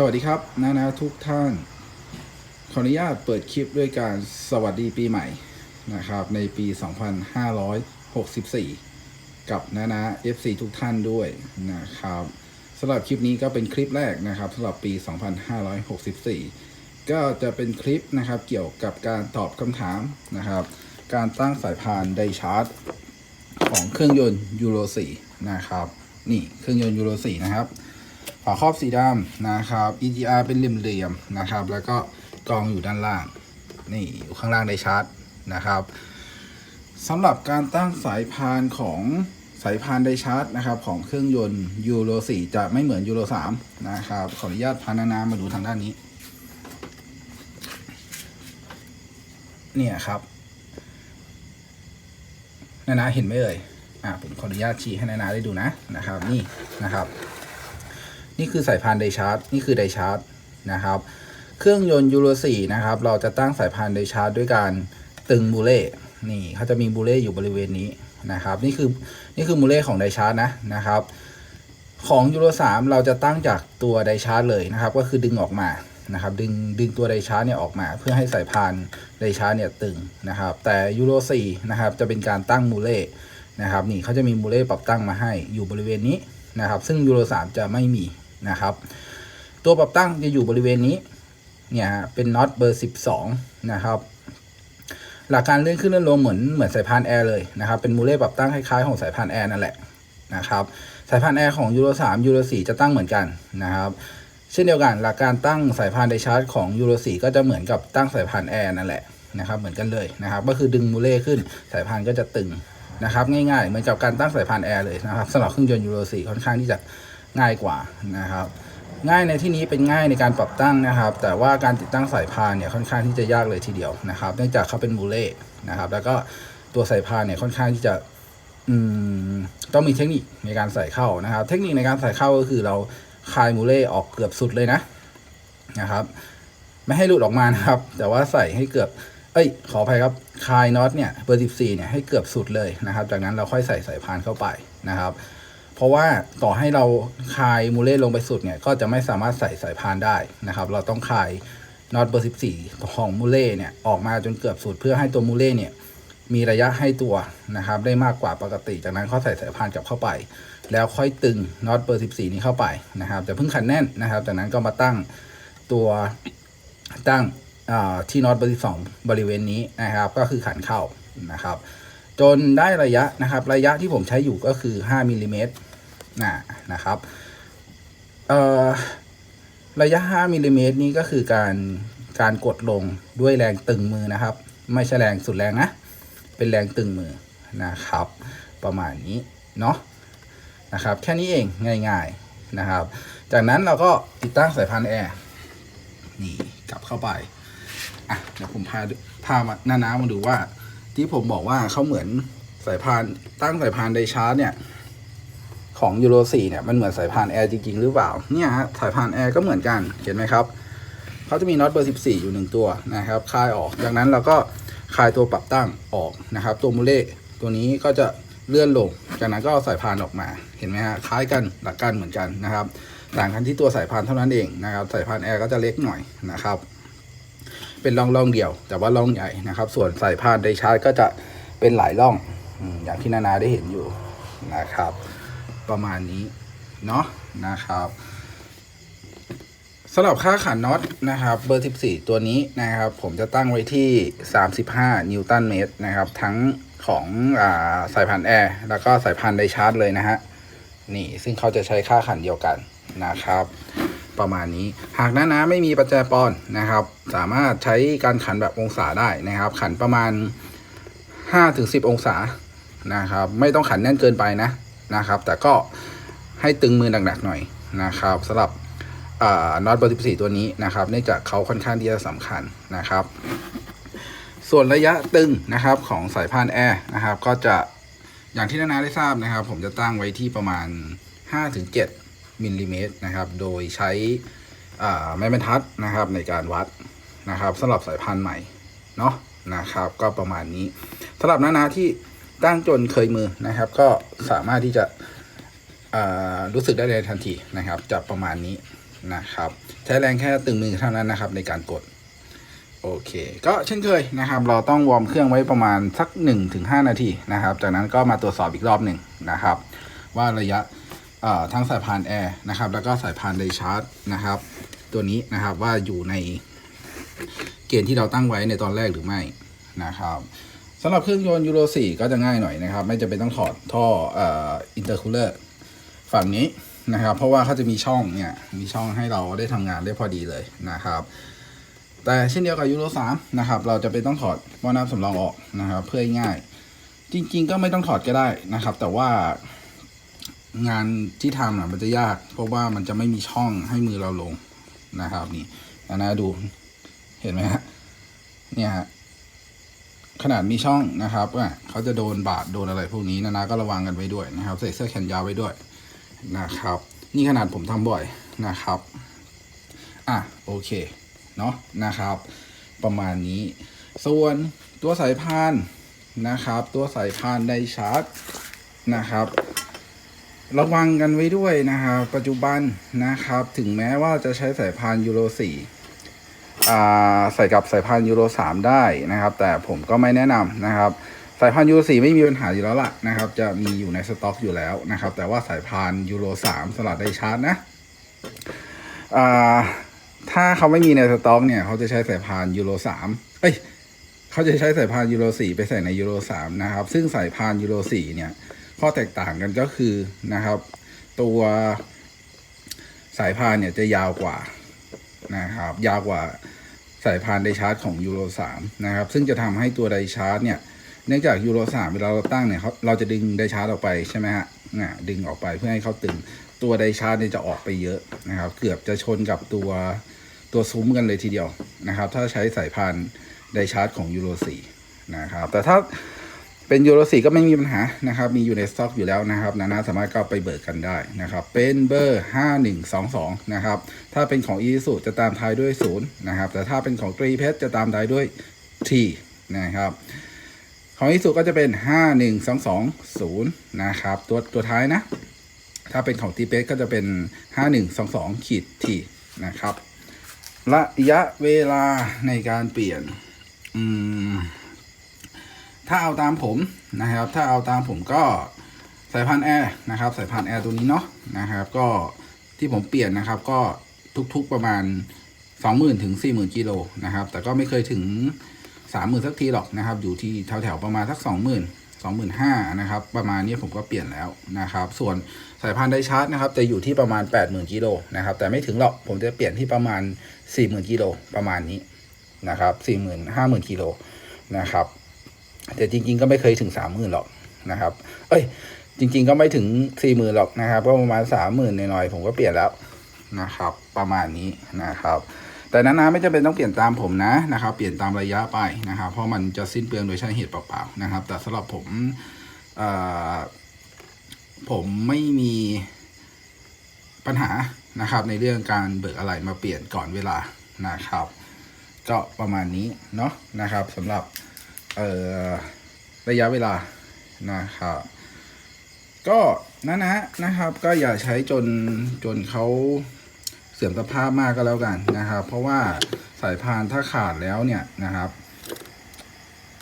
สวัสดีครับนะนะทุกท่าน ขออนุญาตเปิดคลิปด้วยการสวัสดีปีใหม่นะครับ ในปี 2564 กับนะนะ FC ทุกท่านด้วยนะครับสำหรับคลิปนี้ก็เป็นคลิปแรกนะครับสำหรับปี 2564 ก็จะเป็นคลิปนะครับเกี่ยวกับการตอบคำถามนะครับ การตั้งสายพานไดชาร์จ ของเครื่องยนต์ยูโร4นะครับ นี่เครื่องยนต์ยูโร4นะครับ ฝาครอบสีดำนะครับ EGR เป็นเหลี่ยมๆนะครับ แล้วก็กรองอยู่ด้านล่าง นี่อยู่ข้างล่างไดชาร์จนะครับสำหรับการตั้งสายพานของสายพานไดชาร์จนะครับของเครื่องยนต์ยูโร4จะไม่เหมือนยูโร3นะครับ ขออนุญาตพานานามาดูทางด้านนี้ เนี่ยครับนานาเห็นไหมเอ่ยอ่าผมขออนุญาตชี้ให้นานาได้ดูนะนะครับ นี่นะครับ นี่คือสายพานไดชาร์จนี่คือไดชาร์จนะครับ เครื่องยนต์ยูโร4นะครับ เราจะตั้งสายพานไดชาร์จด้วยการตึงบูเล่นี่เขาจะมีบูเล่อยู่บริเวณนี้นะครับ นี่คือนี่คือบูเล่ของไดชาร์จนะนะครับ ของยูโร3เราจะตั้งจากตัวไดชาร์จเลยนะครับ ก็คือดึงออกมานะครับ ดึงดึงตัวไดชาร์จเนี่ยออกมา เพื่อให้สายพานไดชาร์จเนี่ยตึงนะครับ แต่ยูโร4นะครับจะเป็นการตั้งมูเล่นะครับนี่เขาจะมีมูเล่ปรับตั้งมาให้อยู่บริเวณนี้นะครับ ซึ่งยูโร3จะไม่มี นะครับ ตัวปรับตั้งจะอยู่บริเวณนี้เนี่ยฮะเป็นน็อตเบอร์ 12 นะครับหลักการเลื่อนขึ้นเลื่อนลงเหมือนเหมือนสายพานแอร์เลยนะครับเป็นมูเล่ปรับตั้งคล้ายๆของสายพานแอร์นั่นแหละนะครับสายพานแอร์ของยูโร3ยูโร4จะตั้งเหมือนกันนะครับเช่นเดียวกันหลักการตั้งสายพานไดชาร์จของยูโร4ก็จะเหมือนกับตั้งสายพานแอร์นั่นแหละนะครับเหมือนกันเลยนะครับก็คือดึงมูเล่ขึ้นสายพานก็จะตึงนะครับง่ายๆ เหมือนกับการตั้งสายพานแอร์เลยนะครับสำหรับเครื่องยนต์ยูโร4ค่อนข้างที่จะ ง่ายกว่านะครับ ง่ายในที่นี้เป็นง่ายในการปรับตั้งนะครับ แต่ว่าการติดตั้งสายพานเนี่ยค่อนข้างที่จะยากเลยทีเดียวนะครับ เนื่องจากเขาเป็นมูเล่นะครับแล้วก็ตัวสายพานเนี่ยค่อนข้างที่จะต้องมีเทคนิคในการใส่เข้านะครับ เทคนิคในการใส่เข้าก็คือเราคลายมูเล่ออกเกือบสุดเลยนะนะครับ ไม่ให้หลุดออกมานะครับ แต่ว่าใส่ให้เกือบ เอ้ย ขออภัยครับคลายน็อตเนี่ยเบอร์ 14เนี่ยให้เกือบสุดเลยนะครับ จากนั้นเราค่อยใส่สายพานเข้าไปนะครับ เพราะว่าต่อให้เราคายมูเล่ลงไปสุดเนี่ย ก็จะไม่สามารถใส่สายพานได้นะครับ เราต้องคายน็อตเบอร์ 14 ของมูเล่เนี่ยออกมาจนเกือบสุดเพื่อให้ตัวมูเล่เนี่ยมีระยะให้ตัวนะครับ ได้มากกว่าปกติ จากนั้นเขาใส่สายพานกลับเข้าไป แล้วค่อยตึงน็อตเบอร์ 14 นี้เข้าไปนะครับแต่เพิ่งขันแน่นนะครับ จากนั้นก็มาตั้งตัวตั้งที่น็อตเบอร์ 12 บริเวณนี้นะครับ ก็คือขันเข้านะครับ จนได้ระยะนะครับ ระยะที่ผมใช้อยู่ก็คือ 5มิลลิเมตร นะนะครับเอ่อระยะ 5มิลลิเมตรนี้ก็คือการการกดลงด้วยแรงตึงมือนะครับ ไม่ใช่แรงสุดแรงนะ เป็นแรงตึงมือนะครับ ประมาณนี้เนาะนะครับ แค่นี้เองง่ายๆนะครับ จากนั้นเราก็ติดตั้งสายพานแอร์นี่กลับเข้าไปอะเดี๋ยวผมพาพามาหน้าน้ำมาดูว่า ที่ผมบอกว่าเขาเหมือนสายพานตั้งสายพานไดชาร์จเนี่ย ของยูโร4เนี่ยมันเหมือนสายพานแอร์จริงๆ หรือเปล่าเนี่ยฮะสายพานแอร์ก็เหมือนกันเห็นไหมครับเขาจะมีน็อตเบอร์ 14 อยู่หนึ่งตัวนะครับคลายออกจากนั้นเราก็คลายตัวปรับตั้งออกนะครับ ตัวมูเล่ตัวนี้ก็จะเลื่อนลง จากนั้นก็เอาสายพานออกมาเห็นไหมฮะคล้ายกันหลักการเหมือนกันนะครับ ต่างกันที่ตัวสายพานเท่านั้นเองนะครับ สายพานแอร์ก็จะเล็กหน่อยนะครับ เป็นร่องร่องเดียว แต่ว่าร่องใหญ่นะครับ ส่วนสายพานไดชาร์จก็จะเป็นหลายร่องอย่างที่นานาได้เห็นอยู่นะครับ ประมาณนี้เนาะนะครับสำหรับค่าขันน็อตนะครับ เบอร์ 14 ตัวนี้นะครับ ผมจะตั้งไว้ที่ 35 นิวตันเมตรนะครับ ทั้งของอาสายพันธุ์แอร์แล้วก็สายพันธุ์ไดชาร์จเลยนะฮะนี่ซึ่งเขาจะใช้ค่าขันเดียวกันนะครับ ประมาณนี้หากหน้าน้ำไม่มีปัจจัยปอนนะครับ สามารถใช้การขันแบบองศาได้นะครับ ขันประมาณ 5-10 องศานะครับ ไม่ต้องขันแน่นเกินไปนะ นะครับ แต่ก็ให้ตึงมือหนักๆหน่อยนะครับสำหรับน็อตเบอร์14 ตัวนี้นะครับ เนื่องจากเขาค่อนข้างที่จะสำคัญนะครับ ส่วนระยะตึงนะครับของสายพานแอร์นะครับ ก็จะอย่างที่นานาได้ทราบนะครับ ผมจะตั้งไว้ที่ประมาณ 5-7มิลลิเมตรนะครับ โดยใช้ไม้บรรทัดนะครับในการวัดนะครับสำหรับสายพานใหม่เนาะนะครับ ก็ประมาณนี้สำหรับนานาที่ ตั้งจนเคยมือนะครับ ก็สามารถที่จะรู้สึกได้เลยทันทีนะครับจะประมาณนี้นะครับ ใช้แรงแค่ตึงมือเท่านั้นนะครับ ในการกดโอเค ก็เช่นเคยนะครับ เราต้องวอร์มเครื่องไว้ประมาณสัก 1-5 นาทีนะครับ จากนั้นก็มาตรวจสอบอีกรอบหนึ่งนะครับ ว่าระยะทั้งสายพานแอร์นะครับ แล้วก็สายพานไดชาร์จนะครับ ตัวนี้นะครับว่าอยู่ในเกณฑ์ที่เราตั้งไว้ในตอนแรกหรือไม่นะครับ สำหรับเครื่องยนต์ยูโร4ก็จะง่ายหน่อยนะครับ ไม่จำเป็นต้องถอดท่ออินเตอร์คูลเลอร์ฝั่งนี้นะครับ เพราะว่าเขาจะมีช่องเนี่ยมีช่องให้เราได้ทำงานได้พอดีเลยนะครับ แต่เช่นเดียวกับยูโร3นะครับ เราจะเป็นต้องถอดหม้อน้ำสำรองออกนะครับ เพื่อให้ง่าย จริง ๆ ก็ไม่ต้องถอดก็ได้นะครับ แต่ว่างานที่ทำอะมันจะยาก เพราะว่ามันจะไม่มีช่องให้มือเราลงนะครับ นี่นะนะดูเห็นไหมฮะเนี่ยฮะ ขนาดมีช่องนะครับเขาจะโดนบาดโดนอะไรพวกนี้นะนะก็ระวังกันไว้ด้วยนะครับ ใส่เสื้อแขนยาวไว้ด้วยนะครับ นี่ขนาดผมทำบ่อยนะครับอะโอเคเนาะนะครับ ประมาณนี้ ส่วนตัวสายพานนะครับ ตัวสายพานไดชาร์จนะครับ ระวังกันไว้ด้วยนะครับ ปัจจุบันนะครับ ถึงแม้ว่าจะใช้สายพานยูโร4อ่ ใส่กับสายพานยูโร 3 ได้นะครับ แต่ผมก็ไม่แนะนำนะครับ สายพานยูโร 4 ไม่มีปัญหาอยู่แล้วล่ะนะครับ จะมีอยู่ในสต็อกอยู่แล้วนะครับ แต่ว่าสายพานยูโร 3สลัดได้ชาร์จนะถ้าเขาไม่มีในสต็อกเนี่ยเขาจะใช้สายพานยูโรสามเอ้ยเขาจะใช้สายพานยูโรสี่ไปใส่ในยูโรสามนะครับ ซึ่งสายพานยูโรสี่เนี่ย ข้อแตกต่างกันก็คือนะครับ ตัวสายพานเนี่ยจะยาวกว่านะครับ ยาวกว่า สายพานไดชาร์จของยูโรสามนะครับ ซึ่งจะทำให้ตัวไดชาร์จเนี่ย เนื่องจากยูโรสามเวลาเราตั้งเนี่ยเขาเราจะดึงไดชาร์จออกไปใช่ไหมฮะน่ะดึงออกไปเพื่อให้เขาตึง ตัวไดชาร์จเนี่ยจะออกไปเยอะนะครับ เกือบจะชนกับตัวตัวซุ้มกันเลยทีเดียวนะครับ ถ้าใช้สายพานไดชาร์จของยูโร4นะครับ แต่ถ้า เป็นยูโร4ก็ไม่มีปัญหานะครับ มีอยู่ในสต็อกอยู่แล้วนะครับ นานาสามารถก็ไปเบิกกันได้นะครับ เป็นเบอร์ 5122 นะครับ ถ้าเป็นของ e s u จะตามท้ายด้วย 0 นะครับ แต่ถ้าเป็นของตรีเพชรจะตามท้ายด้วย T นะครับ ของอีสุก็จะเป็น 51220 นะครับ ตัวตัวท้ายนะ ถ้าเป็นของทีเปสก็จะเป็น 5122ขีดทีนะครับ ระยะเวลาในการเปลี่ยน อืม ถ้าเอาตามผมนะครับ ถ้าเอาตามผมก็สายพานแอร์นะครับ สายพานแอร์ตัวนี้เนาะนะครับ ก็ที่ผมเปลี่ยนนะครับก็ทุกๆประมาณ 20,000ถึง40,000กิโลนะครับ แต่ก็ไม่เคยถึง 30,000สักทีหรอกนะครับ อยู่ที่แถวๆประมาณสัก 20,000 25,000นะครับ ประมาณนี้ผมก็เปลี่ยนแล้วนะครับ ส่วนสายพานไดชาร์จนะครับจะอยู่ที่ประมาณ 80,000กิโลนะครับ แต่ไม่ถึงหรอกผมจะเปลี่ยนที่ประมาณ 40,000กิโลประมาณนี้นะครับ40,000 50,000กิโลนะครับ แต่จริง ๆ ก็ไม่เคยถึง30,000หรอกนะครับ เอ้ย จริง ๆ ก็ไม่ถึง40,000หรอกนะครับ ก็ประมาณ30,000หน่อยๆผมก็เปลี่ยนแล้วนะครับ ประมาณนี้นะครับ แต่นานาไม่จำเป็นต้องเปลี่ยนตามผมนะนะครับ เปลี่ยนตามระยะไปนะครับ เพราะมันจะสิ้นเปลืองโดยใช้เหตุเปล่าๆนะครับ แต่สำหรับผมผมไม่มีปัญหานะครับ ในเรื่องการเบิกอะไรมาเปลี่ยนก่อนเวลานะครับ ก็ประมาณนี้เนาะนะครับสำหรับ เอ่อระยะเวลานะครับก็นะนะนะครับ ก็อย่าใช้จนจนเขาเสื่อมสภาพมากก็แล้วกันนะครับ เพราะว่าสายพานถ้าขาดแล้วเนี่ยนะครับ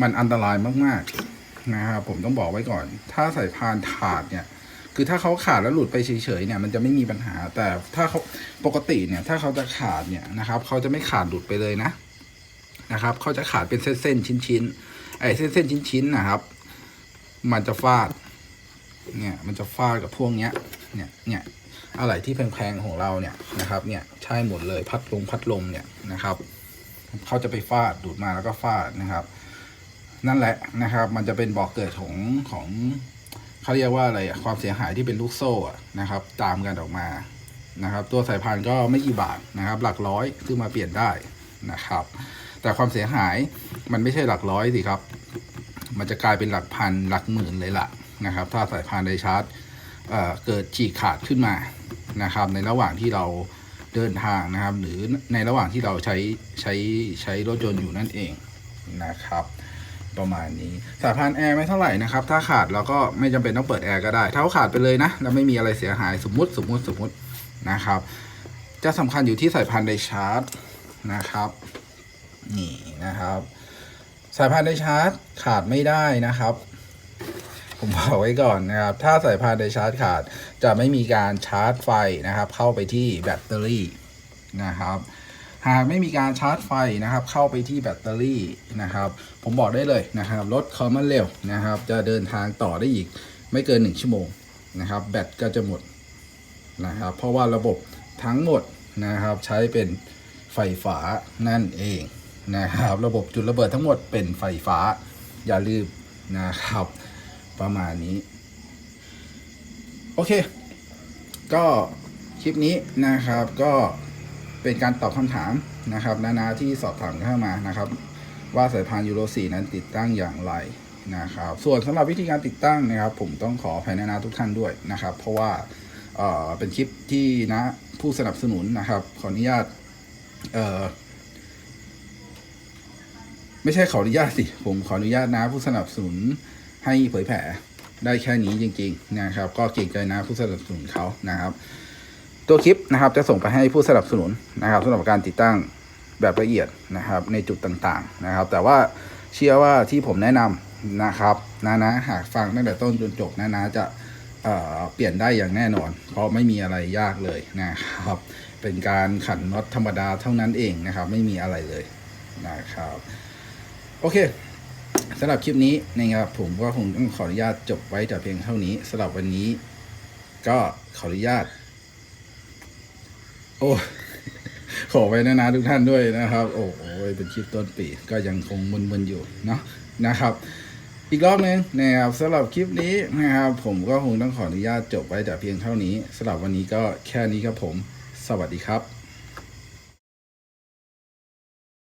มันอันตรายมากๆนะครับผมต้องบอกไว้ก่อน ถ้าสายพานขาดเนี่ยคือถ้าเขาขาดแล้วหลุดไปเฉยๆเนี่ยมันจะไม่มีปัญหา แต่ถ้าเขาปกติเนี่ย ถ้าเขาจะขาดเนี่ยนะครับ เขาจะไม่ขาดหลุดไปเลยนะนะครับ เขาจะขาดเป็นเส้นๆชิ้นๆ ไอ้เส้นๆชิ้นๆนะครับ มันจะฟาด เนี่ยมันจะฟาดกับพวกเนี้ย เนี่ยเนี่ยอะไรที่แพงๆของเราเนี่ยนะครับ เนี่ยใช่หมดเลยพัดลมพัดลมเนี่ยนะครับเขาจะไปฟาดดูดมาแล้วก็ฟาดนะครับ นั่นแหละนะครับ มันจะเป็นบอกเกิดของของเขาเรียกว่าอะไรอะความเสียหายที่เป็นลูกโซ่อะนะครับ ตามกันออกมานะครับ ตัวสายพานก็ไม่กี่บาทนะครับ หลักร้อยซื้อมาเปลี่ยนได้ นะครับ แต่ความเสียหายมันไม่ใช่หลักร้อยสิครับ มันจะกลายเป็นหลักพันหลักหมื่นเลยล่ะนะครับ ถ้าสายพานไดชาร์จเเกิดฉีกขาดขึ้นมานะครับ ในระหว่างที่เราเดินทางนะครับ หรือในระหว่างที่เราใช้ใช้ใช้รถยนต์อยู่นั่นเองนะครับประมาณนี้สายพานแอร์ไม่เท่าไหร่นะครับ ถ้าขาดเราก็ไม่จำเป็นต้องเปิดแอร์ก็ได้ ถ้าเขาขาดไปเลยนะ แล้วไม่มีอะไรเสียหายสมมุติสมมุติสมมุตินะครับ จะสำคัญอยู่ที่สายพานไดชาร์จ นะครับ นี่นะครับ สายพานไดชาร์จขาดไม่ได้นะครับ ผมบอกไว้ก่อนนะครับ ถ้าสายพานไดชาร์จขาดจะไม่มีการชาร์จไฟนะครับ เข้าไปที่แบตเตอรี่นะครับหากไม่มีการชาร์จไฟนะครับ เข้าไปที่แบตเตอรี่นะครับ ผมบอกได้เลยนะครับรถคอมมันเร็วนะครับ จะเดินทางต่อได้อีกไม่เกิน 1 ชั่วโมงนะครับ แบตก็จะหมดนะครับ เพราะว่าระบบทั้งหมดนะครับ ใช้เป็น ไฟฟ้านั่นเองนะครับ ระบบจุดระเบิดทั้งหมดเป็นไฟฟ้า อย่าลืมนะครับ ประมาณนี้ โอเค ก็คลิปนี้นะครับก็เป็นการตอบคำถามนะครับนานาที่สอบถามเข้ามานะครับ ว่าสายพานยูโร4นั้นติดตั้งอย่างไรนะครับ ส่วนสำหรับวิธีการติดตั้งนะครับ ผมต้องขออภัยนานาทุกท่านด้วยนะครับ เพราะว่าเอ่อเป็นคลิปที่นะผู้สนับสนุนนะครับ ขออนุญาต เออไม่ใช่ขออนุญาตสิ ผมขออนุญาตนะผู้สนับสนุนให้เผยแผ่ได้แค่นี้จริง ๆ นะครับ ก็เก่งใจนะผู้สนับสนุนเขานะครับ ตัวคลิปนะครับจะส่งไปให้ผู้สนับสนุนนะครับสำหรับการติดตั้งแบบละเอียดนะครับ ในจุดต่างๆนะครับ แต่ว่าเชื่อว่าที่ผมแนะนำนะครับนะนะหากฟังตั้งแต่ต้นจนจบนะนะจะเเปลี่ยนได้อย่างแน่นอน เพราะไม่มีอะไรยากเลยนะครับ เป็นการขันน็อตธรรมดาเท่านั้นเองนะครับ ไม่มีอะไรเลยนะครับ โอเคสำหรับคลิปนี้นะครับผมก็คงต้องขออนุญาตจบไว้แต่เพียงเท่านี้สำหรับวันนี้ ก็ขออนุญาต โอ้ขอไว้นะนะทุกท่านด้วยนะครับ โอ้โหเป็นคลิปต้นปี ก็ยังคงมึนๆอยู่เนาะนะครับ อีกรอบหนึงนะครับสำหรับคลิปนี้นะครับ ผมก็คงต้องขออนุญาตจบไว้แต่เพียงเท่านี้สำหรับวันนี้ก็แค่นี้ครับผม สวัสดีครับ